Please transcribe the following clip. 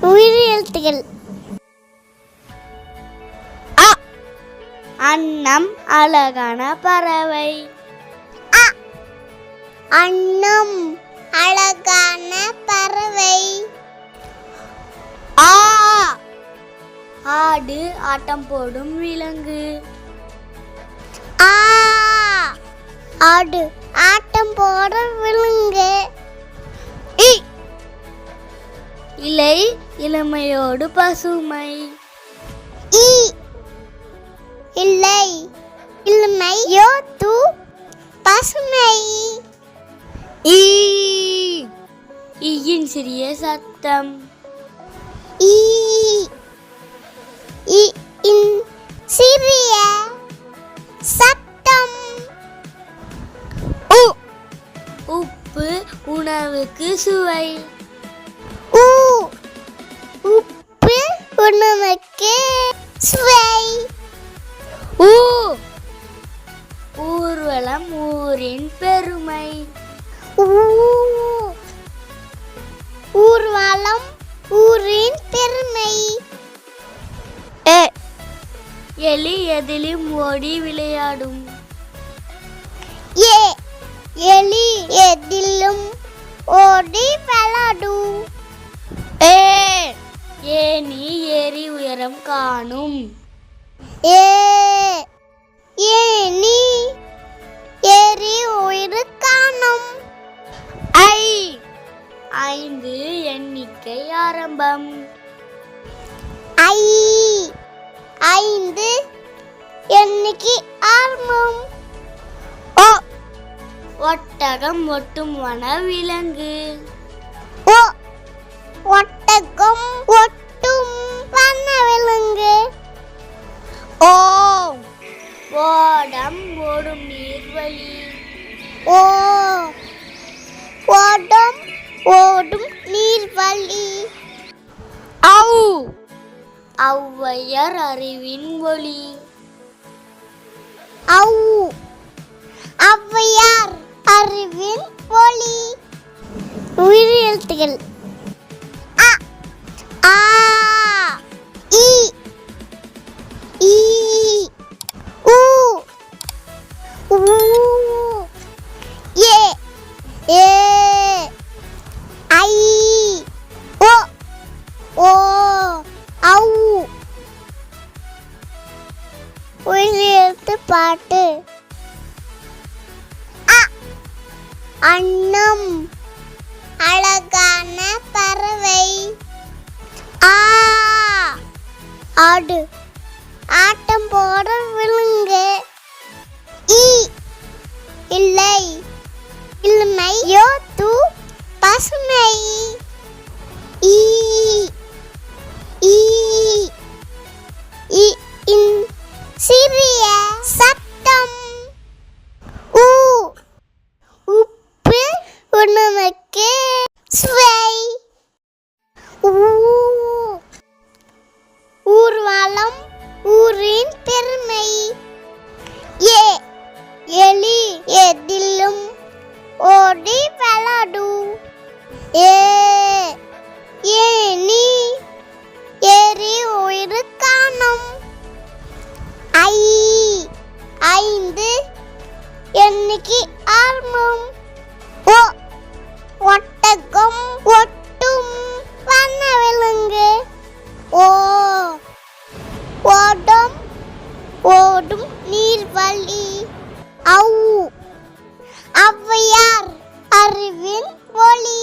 உயிர் எழுத்துகள் அ. அன்னம் அழகான பறவை. அ. அன்னம் அழகான பறவை. ஆ. ஆடு ஆட்டம் போடும் விலங்கு. ஆ. ஆடு ஆட்டம் போடும் இலை இளமையோடு பசுமை. இ இல்லை இளமையோ து பசுமை. ஈ ஈயின் சிறிய சத்தம். ஈ இன் சிறிய சத்தம். உப்பு உணவுக்கு சுவை. உணவுக்கு சுவை. ஊ. ஊர்வலம் ஊரின் பெருமை. ஊ. ஊர்வலம் ஊரின் பெருமை. எலி எதிலும் ஓடி விளையாடும். ஏ. எலி எதிலும் காணும். ஏ ஏனி ஏறி உயிர் காணும். ஐ ஐந்து எண்ணிக்கை ஆரம்பம். ஐ ஐந்து எண்ணிக்கை ஆரம்பம். ஒட்டகம் ஒட்டும் வன விலங்கு. ஓடம் ஓடும் நீர்வழி. ஓ ஓடம் ஓடும் நீர்வழி. ஔ. ஔவையர் அறிவின் ஒளி. ஔ ஔவையார் அறிவின் ஒளி. உயிர் எழுத்துகள் பாட்டு. அ அழகான பறவை. ஆ ஆடு. ஆட்டம் போட விழுங்கு. ஈ இல்லை. இளமை. யோ தூ பசுமை. ஈ ஈ. இருக்கு. சுவை. ஊர்வலம் ஊரின் பெருமை. ஏ. எலி எதிலும் ஓடி விளையாடும் ஏ. ஏனி ஏறி உயிர் காணும். ஐ. ஐந்து என்னைக்கு ஆர்மம். ஒட்டகம் ஒட்டும் வண்ண விலங்கு ஓ ஓடும் ஓடும் நீர்வழி. ஔ ஔவையார் அறிவின் ஒளி.